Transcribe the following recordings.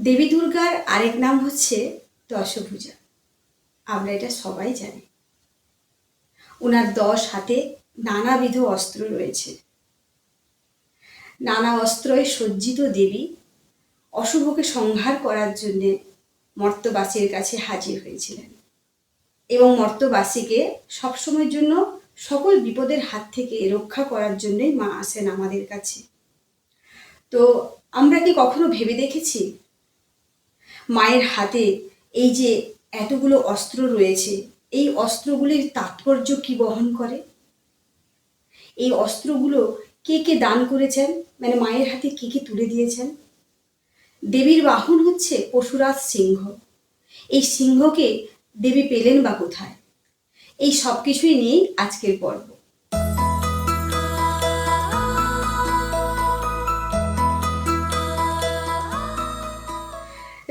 দেবী দুর্গার আরেক নাম হচ্ছে দশভুজা। আমরা এটা সবাই জানি। ওনার দশ হাতে নানাবিধ অস্ত্র রয়েছে। নানা অস্ত্রয় সজ্জিত দেবী অশুভকে সংহার করার জন্যে মর্তবাসীর কাছে হাজির হয়েছিলেন এবং মর্তবাসীকে সবসময়ের জন্য সকল বিপদের হাত থেকে রক্ষা করার জন্যই মা আসেন আমাদের কাছে। তো আমরা কি কখনো ভেবে দেখেছি মায়ের হাতে এই যে এতগুলো অস্ত্র রয়েছে, এই অস্ত্রগুলির তাৎপর্য কি বহন করে? এই অস্ত্রগুলো কে কে দান করেছেন? মানে মায়ের হাতে কে কে তুলে দিয়েছেন? দেবীর বাহন হচ্ছে পশুরাজ সিংহ। এই সিংহকে দেবী পেলেন বা কোথায়? এই সব কিছুই নিয়েই আজকের পর্ব।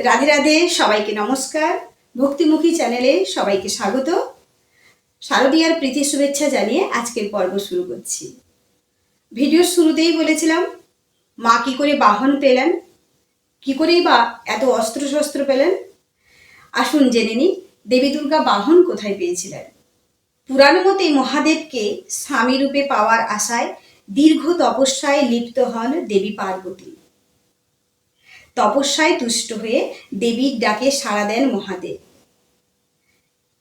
রাধে রাধে, সবাইকে নমস্কার। ভক্তিমুখী চ্যানেলে সবাইকে স্বাগত। শারদীয়ার প্রীতি শুভেচ্ছা জানিয়ে আজকের পর্ব শুরু করছি। ভিডিওর শুরুতেই বলেছিলাম, মা কি করে বাহন পেলেন? কি করেই বা এত অস্ত্র শস্ত্র পেলেন? আসুন জেনে নিই, দেবী দুর্গা বাহন কোথায় পেয়েছিলেন? পুরাণ মতে মহাদেবকে স্বামী রূপে পাওয়ার আশায় দীর্ঘ তপস্যায় লিপ্ত হন দেবী পার্বতী। তপস্যায় তুষ্ট হয়ে দেবীর ডাকে সাড়া দেন মহাদেব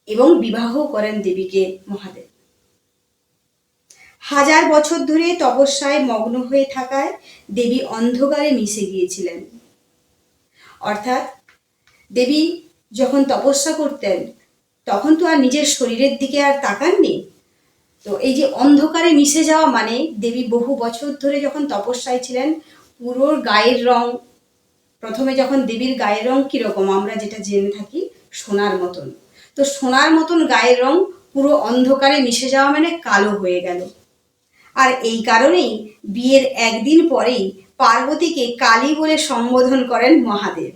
এবং বিবাহ করেন দেবীকে মহাদেব। হাজার বছর ধরে তপস্যায় মগ্ন হয়ে থাকায় দেবী অন্ধকারে মিশে গিয়েছিলেন। অর্থাৎ দেবী যখন তপস্যা করতেন, তখন তো আর নিজের শরীরের দিকে আর তাকাননি। তো এই যে অন্ধকারে মিশে যাওয়া মানে দেবী বহু বছর ধরে যখন তপস্যায় ছিলেন পুরো গায়ের রং প্রথমে যখন দেবীর গায়ের রং কীরকম, আমরা যেটা জেনে থাকি সোনার মতন। তো সোনার মতন গায়ের রং পুরো অন্ধকারে মিশে যাওয়া মানে কালো হয়ে গেল। আর এই কারণেই বিয়ের একদিন পরেই পার্বতীকে কালী বলে সম্বোধন করেন মহাদেব।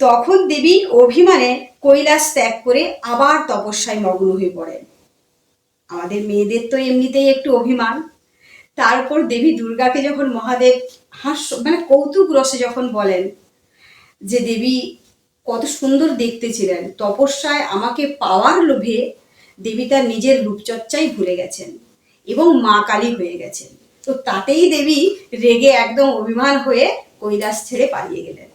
তখন দেবী অভিমানে কৈলাস ত্যাগ করে আবার তপস্যায় মগ্ন হয়ে পড়েন। আমাদের মেয়েদের তো এমনিতেই একটু অভিমান। তারপর দেবী দুর্গাকে যখন মহাদেব হাস্য মানে কৌতুক রসে যখন বলেন যে দেবী কত সুন্দর দেখতে ছিলেন, তপস্যায় আমাকে পাওয়ার লোভে দেবী তার নিজের রূপচর্চাই ভুলে গেছেন এবং মা কালী হয়ে গেছেন। তো তাতেই দেবী রেগে একদম অভিমান হয়ে কৈলাস ছেড়ে পালিয়ে গেলেন।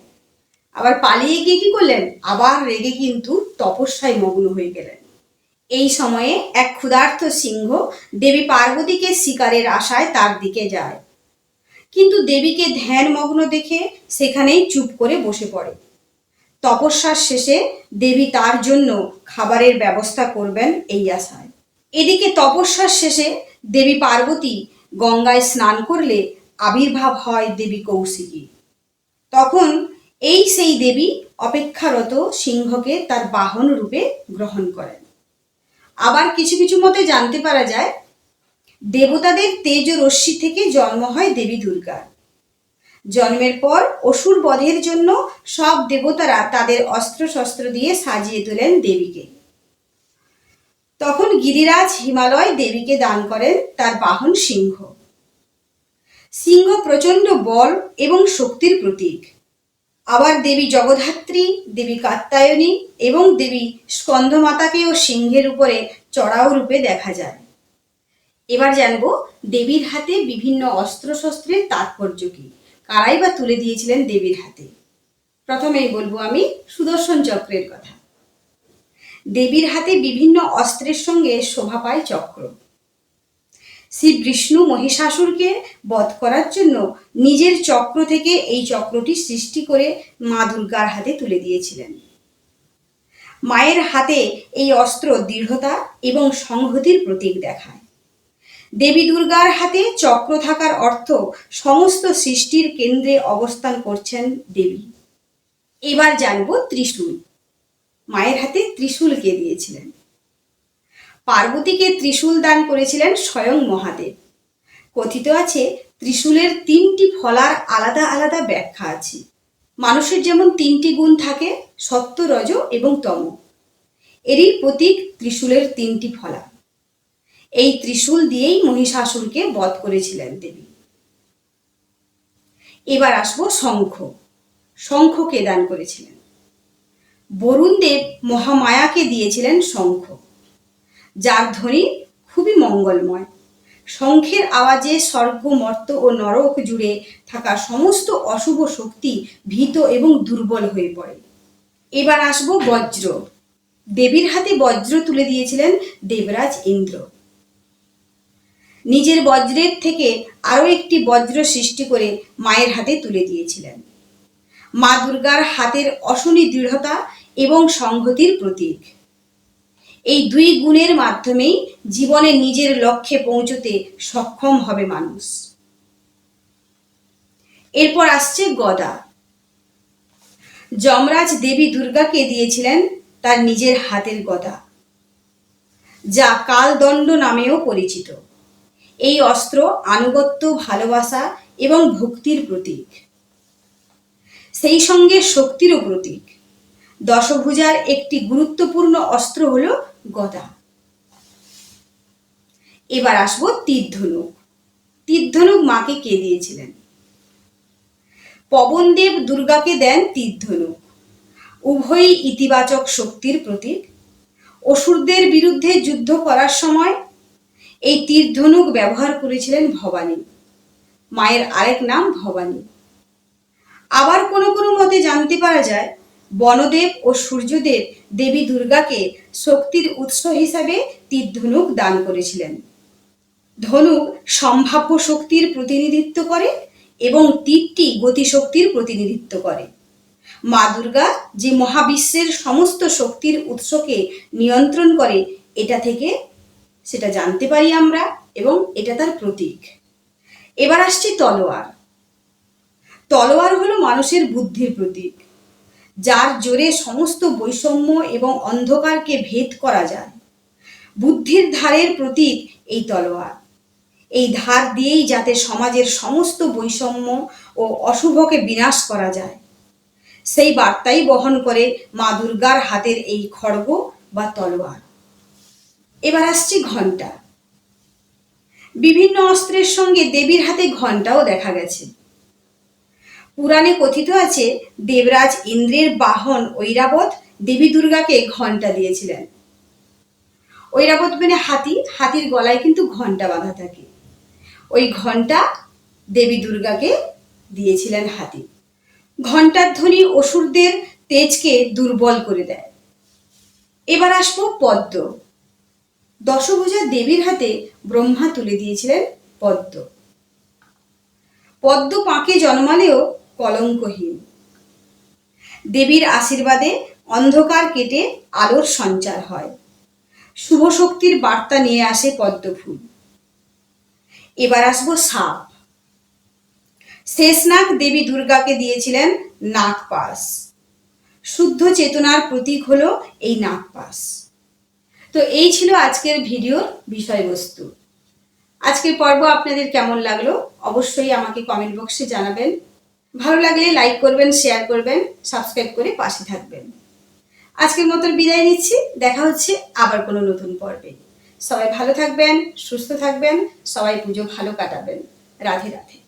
আবার পালিয়ে গিয়ে কি করলেন? আবার রেগে কিন্তু তপস্যায় মগ্ন হয়ে গেলেন। এই সময়ে এক ক্ষুধার্ত সিংহ দেবী পার্বতীকে শিকারের আশায় তার দিকে যায়। কিন্তু দেবীকে ধ্যানমগ্ন দেখে সেখানেই চুপ করে বসে পড়ে। তপস্যার শেষে দেবী তার জন্য খাবারের ব্যবস্থা করবেন এই আশায়। এদিকে তপস্যার শেষে দেবী পার্বতী গঙ্গায় স্নান করলে আবির্ভাব হয় দেবী কৌশিকী। তখন এই সেই দেবী অপেক্ষারত সিংহকে তার বাহন রূপে গ্রহণ করেন। আবার কিছু কিছু মতে জানতে পারা যায়, দেবতাদের তেজ রশ্মি থেকে জন্ম হয় দেবী দুর্গার জন্মের পর অসুর বধের জন্য সব দেবতারা তাদের অস্ত্র শস্ত্র দিয়ে সাজিয়ে তোলেন দেবীকে। তখন গিরিরাজ হিমালয় দেবীকে দান করেন তার বাহন সিংহ। সিংহ প্রচণ্ড বল এবং শক্তির প্রতীক। আবার দেবী জগদ্ধাত্রী দেবী কাত্যায়নী এবং দেবী স্কন্ধমাতাকেও সিংহের উপরে চড়াও রূপে দেখা যায়। এবার জানব দেবীর হাতে বিভিন্ন অস্ত্রশস্ত্রের তাৎপর্য কি? কারাই বা তুলে দিয়েছিলেন দেবীর হাতে? প্রথমেই বলব আমি সুদর্শন চক্রের কথা। দেবীর হাতে বিভিন্ন অস্ত্রের সঙ্গে শোভা পায় চক্র। শ্রী বিষ্ণু মহিষাসুরকে বধ করার জন্য নিজের চক্র থেকে এই চক্রটি সৃষ্টি করে মা দুর্গার হাতে তুলে দিয়েছিলেন। মায়ের হাতে এই অস্ত্র দৃঢ়তা এবং সংহতির প্রতীক দেখায়। দেবী দুর্গার হাতে চক্র থাকার অর্থ সমস্ত সৃষ্টির কেন্দ্রে অবস্থান করছেন দেবী। এবার জানব ত্রিশূল। মায়ের হাতে ত্রিশূল কে দিয়েছিলেন। পার্বতীকে ত্রিশূল দান করেছিলেন স্বয়ং মহাদেব। কথিত আছে, ত্রিশূলের তিনটি ফলার আলাদা আলাদা ব্যাখ্যা আছে। মানুষের যেমন তিনটি গুণ থাকে সত্য রজ এবং তম। এরই প্রতীক ত্রিশূলের তিনটি ফলা। এই ত্রিশূল দিয়েই মহিষাসুরকে বধ করেছিলেন দেবী। এবার আসব শঙ্খ। শঙ্খকে দান করেছিলেন। বরুণদেব মহামায়াকে দিয়েছিলেন শঙ্খ। যার ধ্বনি খুবই মঙ্গলময়। শঙ্খের আওয়াজে স্বর্গ, মর্ত ও নরক জুড়ে থাকা সমস্ত অশুভ শক্তি ভীত এবং দুর্বল হয়ে পড়ে। এবার আসব বজ্র। দেবীর হাতে বজ্র তুলে দিয়েছিলেন দেবরাজ ইন্দ্র। নিজের বজ্রের থেকে আরও একটি বজ্র সৃষ্টি করে মায়ের হাতে তুলে দিয়েছিলেন। মা দুর্গার হাতের অশনি দৃঢ়তা এবং সংহতির প্রতীক। এই দুই গুণের মাধ্যমেই জীবনে নিজের লক্ষ্যে পৌঁছতে সক্ষম হবে মানুষ। এরপর আসছে গদা। যমরাজ দেবী দুর্গাকে দিয়েছিলেন তার নিজের হাতের গদা, যা কালদণ্ড নামেও পরিচিত। এই অস্ত্র আনুগত্য, ভালোবাসা এবং ভক্তির প্রতীক। সেই সঙ্গে শক্তিরও প্রতীক। দশভুজার একটি গুরুত্বপূর্ণ অস্ত্র হল গদা। এবার আসব তীরধনুক। তীর্ধনুক মাকে কে দিয়েছিলেন? পবনদেব দুর্গাকে দেন তীর্ধনুক। উভয়ই ইতিবাচক শক্তির প্রতীক। অসুরদের বিরুদ্ধে যুদ্ধ করার সময় এই তীর্ধনুক ব্যবহার করেছিলেন ভবানী। মায়ের আরেক নাম ভবানী। আবার কোনো কোনো মতে জানতে পারা যায় বনদেব ও সূর্যদেব দেবী দুর্গাকে শক্তির উৎস হিসাবে তীরধনুক দান করেছিলেন। ধনুক সম্ভাব্য শক্তির প্রতিনিধিত্ব করে এবং তীরটি গতিশক্তির প্রতিনিধিত্ব করে। মা দুর্গা যে মহাবিশ্বের সমস্ত শক্তির উৎসকে নিয়ন্ত্রণ করে, এটা থেকে সেটা জানতে পারি আমরা এবং এটা তার প্রতীক। এবার আসছি তলোয়ার। তলোয়ার হলো মানুষের বুদ্ধির প্রতীক। যার জোরে সমস্ত বৈষম্য এবং অন্ধকারকে ভেদ করা যায়। বুদ্ধির ধারের প্রতীক এই তলোয়ার। এই ধার দিয়েই যাতে সমাজের সমস্ত বৈষম্য ও অশুভকে বিনাশ করা যায়। সেই বার্তাই বহন করে মা দুর্গার হাতের এই খড়গ বা তলোয়ার। এবার আসছি ঘণ্টা বিভিন্ন অস্ত্রের সঙ্গে দেবীর হাতে ঘণ্টাও দেখা গেছে। পুরাণে কথিত আছে, দেবরাজ ইন্দ্রের বাহন ঐরাবত দেবী দুর্গাকে ঘণ্টা দিয়েছিলেন। ঐরাবত মানে হাতি, হাতির গলায় কিন্তু ঘণ্টা বাঁধা থাকে। ওই ঘণ্টা দেবী দুর্গাকে দিয়েছিলেন হাতি। ঘণ্টার ধ্বনি অসুরদের তেজকে দুর্বল করে দেয়। এবার আসব পদ্ম। দশভুজা দেবীর হাতে ব্রহ্মা তুলে দিয়েছিলেন পদ্ম। পদ্ম পাঁকে জন্মালেও কলঙ্কহীন। দেবীর আশীর্বাদে অন্ধকার কেটে আলোর সঞ্চার হয়। শুভ শক্তির বার্তা নিয়ে আসে পদ্মফুল। এবার আসব সাপ। শেষনাগ দেবী দুর্গাকে দিয়েছিলেন নাগপাস শুদ্ধ চেতনার প্রতীক হলো এই নাগপাস তো এই ছিল আজকের ভিডিওর বিষয়বস্তু। আজকের পর্ব আপনাদের কেমন লাগল অবশ্যই আমাকে কমেন্ট বক্সে জানাবেন। ভালো লাগলে লাইক করবেন শেয়ার করবেন সাবস্ক্রাইব করে পাশে থাকবেন। আজকের মতন বিদায় নিচ্ছি, দেখা হচ্ছে আবার কোনো নতুন পর্বে। সবাই ভালো থাকবেন, সুস্থ থাকবেন, সবাই পুজো ভালো কাটাবেন। রাধে রাধে।